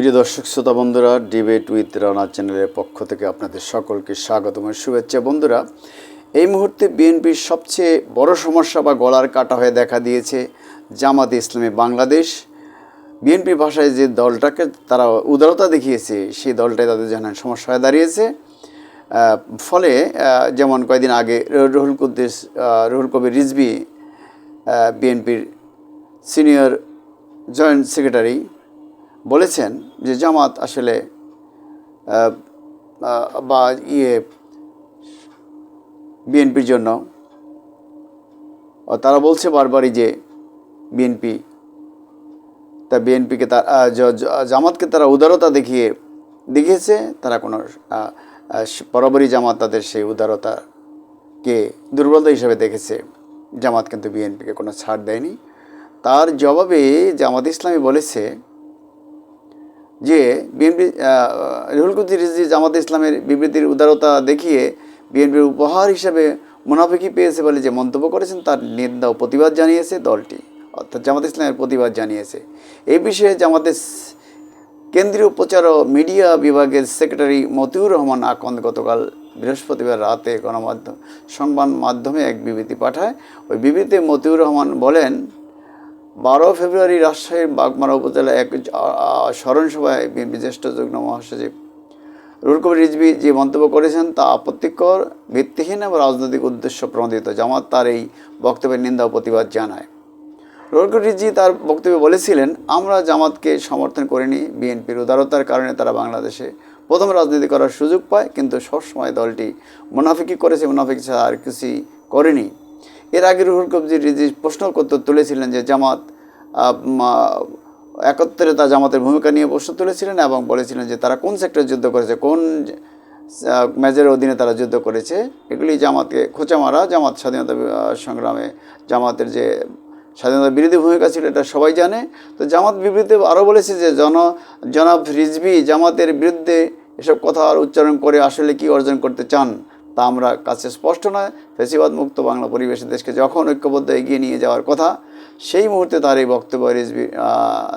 প্রিয় দর্শক, শ্রোতা বন্ধুরা ডিবেট উইথ রানা চ্যানেলের পক্ষ থেকে আপনাদের সকলকে স্বাগতম ও শুভেচ্ছা। বন্ধুরা, এই মুহূর্তে বিএনপির সবচেয়ে বড় সমস্যা বা গলার কাটা হয়ে দেখা দিয়েছে জামাত ইসলামী বাংলাদেশ। বিএনপির ভাষায় যে দলটাকে তারা উদারতা দেখিয়েছে, সেই দলটাই তাদের জন্য সমস্যা হয়ে দাঁড়িয়েছে। ফলে যেমন কয়েকদিন আগে রুহুল কুদ্দিস রুহুল কবির রিজবি বিএনপির সিনিয়র জয়েন্ট সেক্রেটারি বলেছেন যে জামাত আসলে বা ইয়ে বিএনপির জন্য তারা বলছে বারবারই যে বিএনপি, তা বিএনপিকে তার জামাতকে তারা উদারতা দেখিয়ে, দেখিয়েছে, তারা কোনো বরাবরই জামাত তাদের সেই উদারতাকে দুর্বলতা হিসেবে দেখেছে। জামাত কিন্তু বিএনপিকে কোনো ছাড় দেয়নি। তার জবাবে জামাত ইসলামী বলেছে যে বিএনপি রুহুল কুদ্দি রিজভি জামাত ইসলামের বিবৃতির উদারতা দেখিয়ে বিএনপির উপহার হিসাবে মুনাফিকি পেয়েছে বলে যে মন্তব্য করেছেন, তার নিন্দা ও প্রতিবাদ জানিয়েছে দলটি। অর্থাৎ জামাত ইসলামের প্রতিবাদ জানিয়েছে। এই বিষয়ে জামাতের কেন্দ্রীয় প্রচার ও মিডিয়া বিভাগের সেক্রেটারি মতিউর রহমান আকন্দ গতকাল বৃহস্পতিবার রাতে গণমাধ্যম, সংবাদ মাধ্যমে এক বিবৃতি পাঠায়। ওই বিবৃতিতে মতিউর রহমান বলেন বারো ফেব্রুয়ারি রাজশাহীর বাগমারা উপজেলায় এক, আ- আ- স্মরণ সভায় বিএনপি জ্যেষ্ঠ যুগ্ম মহাসচিব রুল রিজভি যে মন্তব্য করেছেন, তা আপত্তিকর, ভিত্তিহীন এবং রাজনৈতিক উদ্দেশ্য প্রণোদিত। জামাত তার এই বক্তব্যের নিন্দা ও প্রতিবাদ জানায়। রুল রিজভি তার বক্তব্যে বলেছিলেন, আমরা জামাতকে সমর্থন করিনি, বিএনপির উদারতার কারণে তারা বাংলাদেশে প্রথম রাজনীতি করার সুযোগ পায়, কিন্তু সবসময় দলটি মুনাফিকি করেছে, মুনাফিকি ছাড়া আর কিছুই করেনি। এর আগে রুহুল কবজির রিজি প্রশ্ন করতে তুলেছিলেন যে জামাত একত্রে তা জামাতের ভূমিকা নিয়ে প্রশ্ন তুলেছিলেন এবং বলেছিলেন যে তারা কোন সেক্টরে যুদ্ধ করেছে, কোন মেজরের অধীনে তারা যুদ্ধ করেছে, এগুলি জামাতকে খোঁচা মারা জামাত স্বাধীনতা সংগ্রামে জামাতের যে স্বাধীনতা বিরোধী ভূমিকা ছিল এটা সবাই জানে। তো জামাত বিবৃতিতে আরও বলেছে যে জন, জনাব রিজভি জামাতের বিরুদ্ধে এসব কথা উচ্চারণ করে আসলে কি অর্জন করতে চান? তা আমরা কাছে স্পষ্ট নয়। ফেসিবাদ মুক্ত বাংলা পরিবেশে দেশকে যখন ঐক্যবদ্ধ এগিয়ে নিয়ে যাওয়ার কথা সেই মুহূর্তে তার এই বক্তব্য আহ,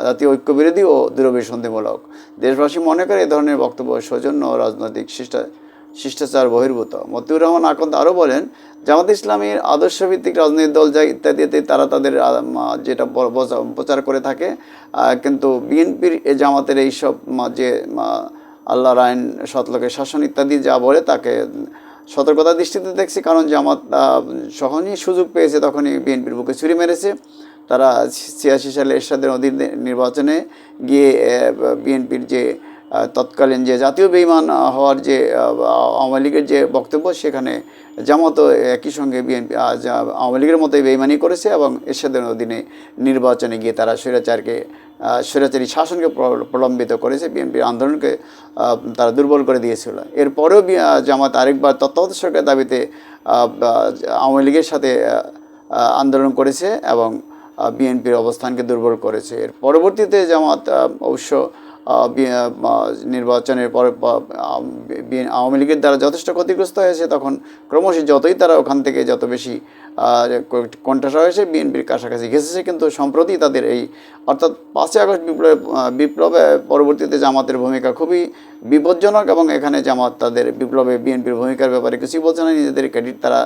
জাতীয় ঐক্য বিরোধী ও দূরভিসন্ধিমূলক দেশবাসী মনে করে এ ধরনের বক্তব্য সৌজন্য রাজনৈতিক শিষ্টা শিষ্টাচার বহির্ভূত। মতিউর রহমান আকন্দ আরও বলেন জামাত ইসলামীর আদর্শভিত্তিক রাজনৈতিক দল যা ইত্যাদিতে তারা তাদের যেটা প্রচার করে থাকে কিন্তু বিএনপির এ জামাতের এইসব যে আল্লাহর আইন সতলোকের শাসন ইত্যাদি যা বলে তাকে সতর্কতা দৃষ্টিতে দেখছি, কারণ জামাত যখনই সুযোগ পেয়েছে তখনই বিএনপির বুকে ছুরি মেরেছে। তারা ছিয়াশি সালে এরশাদের অধীনে নির্বাচনে গিয়ে বিএনপির যে তৎকালীন যে জাতীয় বেইমান হওয়ার যে আওয়ামী লীগের যে বক্তব্য, সেখানে জামাতও একই সঙ্গে বিএনপি আওয়ামী লীগের মতোই বেইমানি করেছে এবং এরশাদের অধীনে নির্বাচনে গিয়ে তারা স্বৈরাচারকে স্বৈরাচারী শাসনকে প্রলম্বিত করেছে বিএনপির আন্দোলনকে তারা দুর্বল করে দিয়েছিল। এরপরেও জামাত আরেকবার তত্ত্বাবধায়ক সরকারের দাবিতে আওয়ামী লীগের সাথে আন্দোলন করেছে এবং বিএনপির অবস্থানকে দুর্বল করেছে। এর পরবর্তীতে জামাত অবশ্য নির্বাচনের পরে আওয়ামী লীগের দ্বারা যথেষ্ট ক্ষতিগ্রস্ত হয়েছে। তখন ক্রমশ যতই তারা ওখান থেকে যত বেশি কণ্ঠাসা হয়েছে বিএনপির কাছাকাছি ঘেসেছে কিন্তু সম্প্রতি তাদের এই, অর্থাৎ পাঁচই আগস্ট বিপ্লবে বিপ্লবে পরবর্তীতে জামাতের ভূমিকা খুবই বিপজ্জনক এবং এখানে জামাত তাদের বিপ্লবে বিএনপির ভূমিকার ব্যাপারে কিছুই বলছে না, নিজেদের ক্রেডিট তারা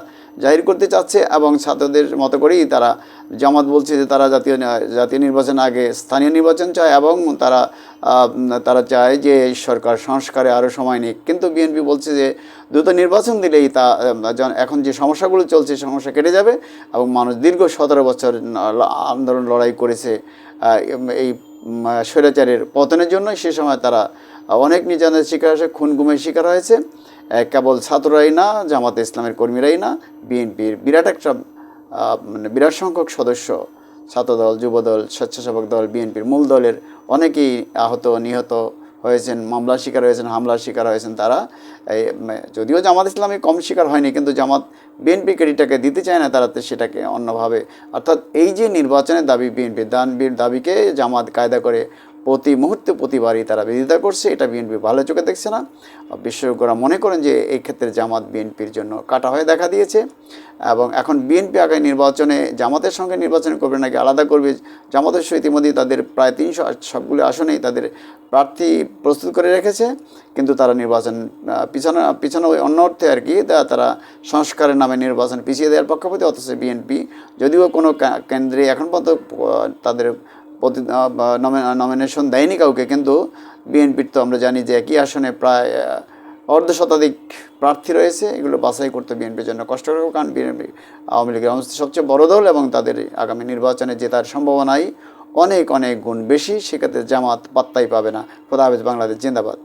জাহির করতে চাচ্ছে এবং ছাত্রদের মতো করেই তারা জামাত বলছে যে তারা জাতীয় জাতীয় নির্বাচন আগে স্থানীয় নির্বাচন চায় এবং তারা তারা চায় যে সরকার সংস্কারে আরও সময় নিক। কিন্তু বিএনপি বলছে যে দ্রুত নির্বাচন দিলেই তা এখন যে সমস্যাগুলো চলছে, সমস্যা কেটে যাবে এবং মানুষ দীর্ঘ সতেরো বছর আন্দোলন লড়াই করেছে এই স্বৈরাচারের পতনের জন্য সে সময় তারা অনেক নির্যাতনের শিকার হয়েছে, খুন গুমের শিকার হয়েছে। কেবল ছাত্ররাই না, জামাতে ইসলামের কর্মীরাই না, বিএনপির বিরাট একটা মানে বিরাট সংখ্যক সদস্য, ছাত্রদল, যুবদল, স্বেচ্ছাসেবক দল, বিএনপির মূল দলের অনেকেই আহত, নিহত। হয়েছেন মামলার শিকার হয়েছেন হামলার শিকার হয়েছেন তারা। এই, যদিও জামাত ইসলামী কম শিকার হয়নি কিন্তু জামাত বিএনপি ক্রেডিটটাকে দিতে চায় না তারা সেটাকে অন্যভাবে। অর্থাৎ এই যে নির্বাচনের দাবি বিএনপি দানবির দাবিকে জামাত কায়দা করে প্রতি মুহূর্তে প্রতিবারই তারা বিরোধিতা করছে, এটা বিএনপি ভালো চোখে দেখছে না। বিশেষজ্ঞরা মনে করেন যে এই ক্ষেত্রে জামাত বিএনপির জন্য কাটা হয়ে দেখা দিয়েছে। এবং এখন বিএনপি আগামী নির্বাচনে জামাতের সঙ্গে নির্বাচন করবে নাকি আলাদা করবে? জামাতের সহ ইতিমধ্যেই তাদের প্রায় তিনশো সবগুলো আসনেই তাদের প্রার্থী প্রস্তুত করে রেখেছে। কিন্তু তারা নির্বাচন পিছানো, পিছনে অন্য অর্থে আর কি তারা সংস্কারের নামে নির্বাচন পিছিয়ে দেওয়ার পক্ষপাতী, অথচ বিএনপি যদিও কোনো কেন্দ্রে এখন পর্যন্ত তাদের নমিনেশন দেয়নি কাউকে, কিন্তু বিএনপির তো আমরা জানি যে একই আসনে প্রায় অর্ধ শতাধিক প্রার্থী রয়েছে। এগুলো বাছাই করতে বিএনপির জন্য কষ্টকর কারণ বিএনপি আওয়ামী লীগের অবস্থা সবচেয়ে বড় দল এবং তাদের আগামী নির্বাচনে জেতার সম্ভাবনাই অনেক অনেক গুণ বেশি। সেক্ষেত্রে জামাত পাত্তাই পাবে না। খোদা হাফেজ বাংলাদেশ, জিন্দাবাদ।